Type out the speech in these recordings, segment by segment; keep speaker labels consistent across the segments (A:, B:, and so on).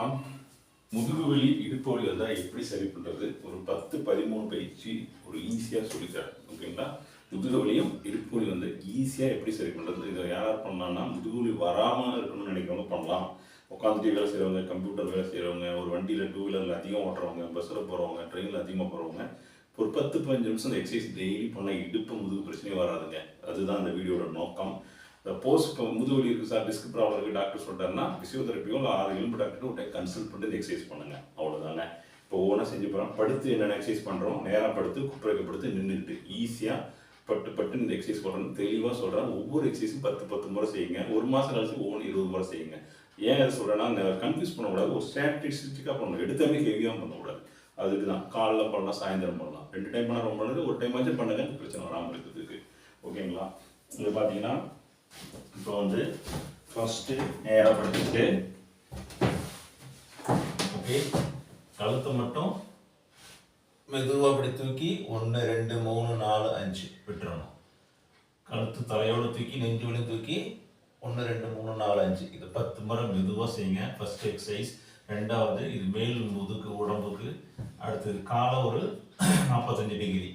A: வணக்கம் முதுகு வலி இடுப்பு வலி வந்தால் எப்படி சரி பண்ணுறது ஒரு பத்து பதிமூணு பயிற்சி ஒரு ஈஸியாக சொல்லித்தரேன். ஓகேங்களா முதுகு வலியும் இடுப்பு வலி வந்து ஈஸியாக எப்படி சரி பண்ணுறது இதை யார் யார் பண்ணலாம்னா முதுகு வலி வராமல் இருக்கணும்னு நினைக்கிறவங்க பண்ணலாம். உட்காந்துட்டு வேலை செய்கிறவங்க கம்ப்யூட்டர் வேலை செய்கிறவங்க ஒரு வண்டியில் டூ வீலரில் அதிகம் ஓட்டுறவங்க பஸ்ஸில் போகிறவங்க ட்ரெயினில் அதிகமாக போகிறவங்க ஒரு பத்து பதினஞ்சு நிமிஷம் அந்த எக்ஸசைஸ் டெய்லி பண்ண இடுப்பு முதுகு பிரச்சனையும் வராதுங்க. அதுதான் அந்த வீடியோட நோக்கம். போஸ்ட் இப்போ முதுகுவலி இருக்குது சார் டிஸ்க் ப்ராப்ளம் இருக்குது டாக்டர் சொல்லிட்டாருன்னா ஃபிசியோதெரப்பியோ இல்லை ஆறு எலும்பு டாக்டர் உடனே கன்சல்ட் பண்ணி எக்ஸசைஸ் பண்ணுங்க. அவ்வளோதாங்க இப்போ ஒவ்வொன்றா செஞ்சு போகிறோம் படுத்து என்னென்ன எக்ஸசைஸ் பண்ணுறோம் நேராக படுத்து குப்பரைக்கு படுத்து நின்றுட்டு ஈஸியாக பட்டு பட்டு இந்த எக்ஸசைஸ் பண்ணுறோம் தெளிவாக சொல்கிறேன் ஒவ்வொரு எக்ஸசைஸும் பத்து பத்து முறை செய்யுங்க. ஒரு மாதம் கழிச்சு ஒவ்வொன்று இருபது முறை செய்யுங்க. ஏன் அதை சொல்கிறேன்னா கன்ஃபியூஸ் பண்ணக்கூடாது. ஒரு ஸ்டாட்டிஸ்டிக்காக பண்ணணும். எடுத்தாலே ஹெவியாக பண்ணக்கூடாது. அதுக்கு தான் காலைல பண்ணலாம் சாயந்தரம் பண்ணலாம். ரெண்டு டைம் பண்ணால் ரொம்ப நல்லது. ஒரு டைம் ஆச்சும் பண்ணுங்க. பிரச்சனை வராமல் இருக்கிறதுக்கு. ஓகேங்களா? இது பார்த்தீங்கன்னா இப்போ வந்து ஃபர்ஸ்ட்டு நேராக படுத்துட்டு ஓகே கழுத்தை மட்டும் மெதுவாக அப்படி தூக்கி ஒன்று ரெண்டு மூணு நாலு அஞ்சு விட்டுறணும். கழுத்து தலையோடு தூக்கி நெஞ்சு தூக்கி ஒன்று ரெண்டு மூணு நாலு அஞ்சு. இது பத்து முறை மெதுவாக செய்யுங்க. ஃபர்ஸ்ட் எக்ஸசைஸ் ரெண்டாவது இது மேல் முதுக்கு உடம்புக்கு. அடுத்தது காலை ஒரு நாற்பத்தஞ்சு டிகிரி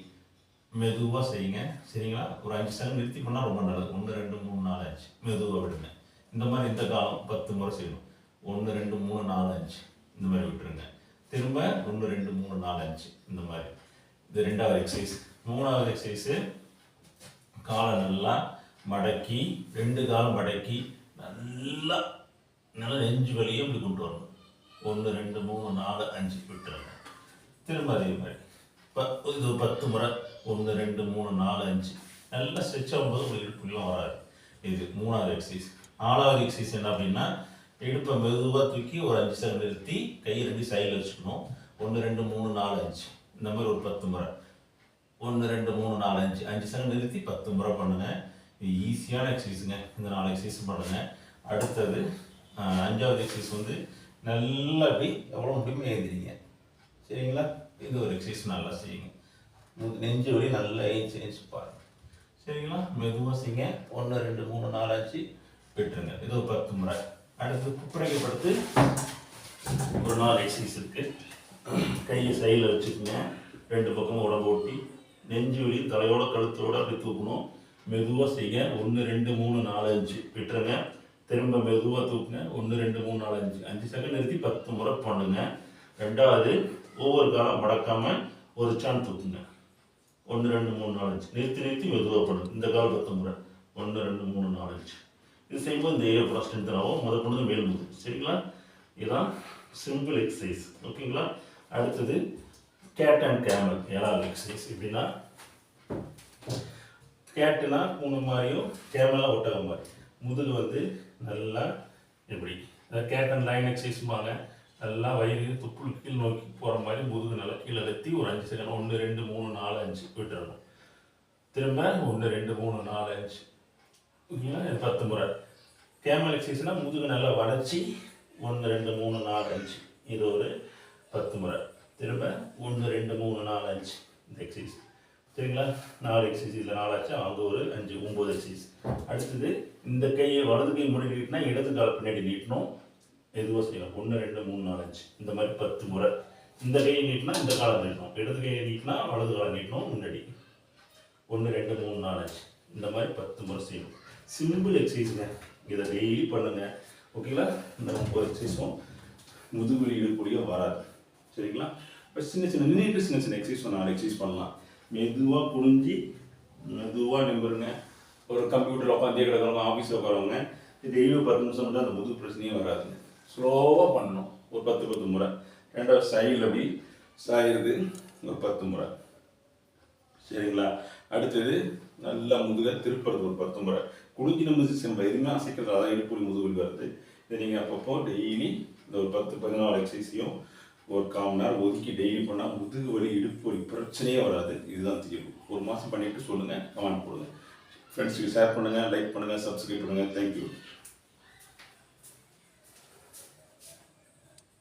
A: மெதுவாக செய்யுங்க. சரிங்களா? ஒரு அஞ்சு செகண்ட் நிறுத்தி பண்ணால் ரொம்ப நல்லது. ஒன்று ரெண்டு மூணு நாலு அஞ்சு. மெதுவாக விடுங்க. இந்த மாதிரி இந்த காலம் பத்து முறை செய்யணும். ஒன்று ரெண்டு மூணு நாலு அஞ்சு. இந்த மாதிரி விட்டுருங்க. திரும்ப ஒன்று ரெண்டு மூணு நாலு அஞ்சு. இந்த மாதிரி. இது ரெண்டாவது எக்ஸசைஸ் மூணாவது எக்ஸசைஸு காலை நல்லா மடக்கி ரெண்டு காலம் மடக்கி நல்லா நல்லா நெஞ்சு வலியை இப்படி கொண்டு வரணும். ஒன்று ரெண்டு மூணு நாலு அஞ்சு. விட்டுருங்க. திரும்ப அதே மாதிரி. பத்து இது ஒரு பத்து முறை. ஒன்று ரெண்டு மூணு நாலு அஞ்சு. நல்லா ஸ்ட்ரெச் ஆகும்போது உங்களுக்கு இடுப்புலாம் வராது. இது மூணாவது எக்ஸசைஸ் நாலாவது எக்ஸசைஸ் என்ன அப்படின்னா இடுப்பை மெதுவாக தூக்கி ஒரு அஞ்சு செகண்ட் நிறுத்தி கையை ரெண்டு சைடில் வச்சுக்கணும். ஒன்று ரெண்டு மூணு நாலு அஞ்சு. இந்த மாதிரி ஒரு பத்து முறை. ஒன்று ரெண்டு மூணு நாலு அஞ்சு. அஞ்சு செகண்ட் நிறுத்தி பத்து முறை பண்ணுங்க. இது ஈஸியான எக்ஸசைஸுங்க இந்த நாலு எக்ஸசைஸ் பண்ணுங்க. அடுத்தது அஞ்சாவது எக்ஸசைஸ் வந்து நல்லா அப்படி எவ்வளோ முடியுமோ எழுந்திரிங்க சரிங்களா? இது ஒரு எக்ஸசைஸ் நல்லா செய்யுங்க. நெஞ்சு வலி நல்லா ஏஞ்சி ஏஞ்சி பாருங்க. சரிங்களா? மெதுவாக செய்யுங்க ஒன்று ரெண்டு மூணு நாலு அஞ்சு விட்டுருங்க இது ஒரு பத்து முறை. அடுத்து குப்பரைக்கு படுத்து ஒரு நாலு எக்ஸசைஸ் இருக்கு. கையை சைடில் வச்சுக்கோங்க. ரெண்டு பக்கமும் உடம்பு ஓட்டி நெஞ்சு வலி தலையோட கழுத்தோட அப்படி தூக்கணும். மெதுவாக செய்யுங்க. ஒன்று ரெண்டு மூணு நாலு அஞ்சு விட்டுருங்க திரும்ப மெதுவாக தூக்குங்க. ஒன்று ரெண்டு மூணு நாலு அஞ்சு. அஞ்சு செகண்ட் நிறுத்தி பத்து முறை பண்ணுங்க. ரெண்டாவது ஒவ்வொரு காலம் மடக்காம ஒரு சான் தூக்குங்க ஒன்று ரெண்டு மூணு நாலஞ்சு நிறுத்தி நிறுத்தி மெதுவாக பண்ணுங்க இந்த கால் பத்து முறை. ஒன்று ரெண்டு மூணு நாலஞ்சு இது செய்யும்போது இந்த ஏரியா பூரா ஸ்ட்ரென்த் ஆகும். முத கொண்டு மேல் முது சரிங்களா? இதுதான் சிம்பிள் எக்ஸசைஸ் ஓகேங்களா? அடுத்தது கேட் அண்ட் கேமல் ஏழாவது எக்ஸசைஸ் எப்படின்னா கேட்டுனா பூனை மாதிரியும் கேமலா ஒட்டக மாதிரி. முதுகு வந்து நல்லா எப்படி? கேட் அண்ட் லைன் எக்ஸசைஸ்பாங்க எல்லாம் வயிறு துப்புள் கீழ் நோக்கி போகிற மாதிரி முதுகு நல்லா கீழே அழுத்தி ஒரு அஞ்சு செகண்ட் ஒன்று ரெண்டு மூணு நாலு அஞ்சு விட்டுறணும் திரும்ப ஒன்று ரெண்டு மூணு நாலு அஞ்சு. ஓகேங்களா இது பத்து முறை. கேமல் எக்ஸசைஸ்னால் முதுகு நல்லா வளைச்சி ஒன்று ரெண்டு மூணு நாலு அஞ்சு. இது ஒரு பத்து முறை. திரும்ப ஒன்று ரெண்டு மூணு நாலு அஞ்சு. இந்த எக்ஸசைஸ் சரிங்களா? நாலு எக்ஸசைஸ் இதில் நாலாச்சு? அங்கே ஒரு அஞ்சு ஒம்பது எக்ஸசைஸ் அடுத்தது இந்த கையை வலது கை முன்னாடி நீட்டினா இடது கால் பின்னாடி நீட்டணும். எதுவாக செய்யலாம் ஒன்று ரெண்டு மூணு நாலு அஞ்சு இந்த மாதிரி பத்து முறை. இந்த கையை நீட்டினா இந்த காலம் நீட்டணும். இடது கையை நீட்டினா வலது காலம் நீட்டணும் முன்னாடி. ஒன்று ரெண்டு மூணு நாலு அஞ்சு இந்த மாதிரி பத்து முறை செய்யணும். சிம்பிள் எக்ஸசைஸுங்க இதை டெய்லி பண்ணுங்க. ஓகேங்களா இந்த முப்பது எக்ஸசைஸும் முதுகுலி இடுப்புலியோ வராது. சரிங்களா? இப்போ சின்ன சின்ன நின்றுட்டு சின்ன சின்ன எக்ஸசைஸ் நாலு எக்ஸசைஸ் பண்ணலாம். மெதுவாக குனிஞ்சி மெதுவாக நிம்புருங்க ஒரு கம்ப்யூட்டர் உட்காந்தே கிடக்கிறவங்க ஆஃபீஸில் உட்காரவங்க டெய்லியும் பத்து நிமிஷம் மட்டும் அந்த முதுகு பிரச்சனையே வராதுங்க. ஸ்லோவாக பண்ணணும் ஒரு பத்து பத்து முறை. ரெண்டாவது சைடில் அப்படி. சாயிருது ஒரு பத்து முறை. சரிங்களா? அடுத்தது நல்லா முதுக திருப்புறது ஒரு பத்து முறை. குடிஞ்சு நம்ம நம்ம எதுவுமே அசைக்கிறது அதான் இடுப்பு முதுகுல் வருது. இதை நீங்கள் அப்பப்போ டெய்லி இந்த ஒரு பத்து பதினாலு எக்ஸசைஸையும் ஒரு கால் நேரம் ஒதுக்கி டெய்லி பண்ணால் முதுகு வலி இடுப்பு வலி பிரச்சனையே வராது. இதுதான் தீர்வு. ஒரு மாதம் பண்ணிவிட்டு சொல்லுங்கள் கமெண்ட் போடுங்க. ஃப்ரெண்ட்ஸுக்கு ஷேர் பண்ணுங்கள் லைக் பண்ணுங்கள் சப்ஸ்கிரைப் பண்ணுங்கள் தேங்க்யூ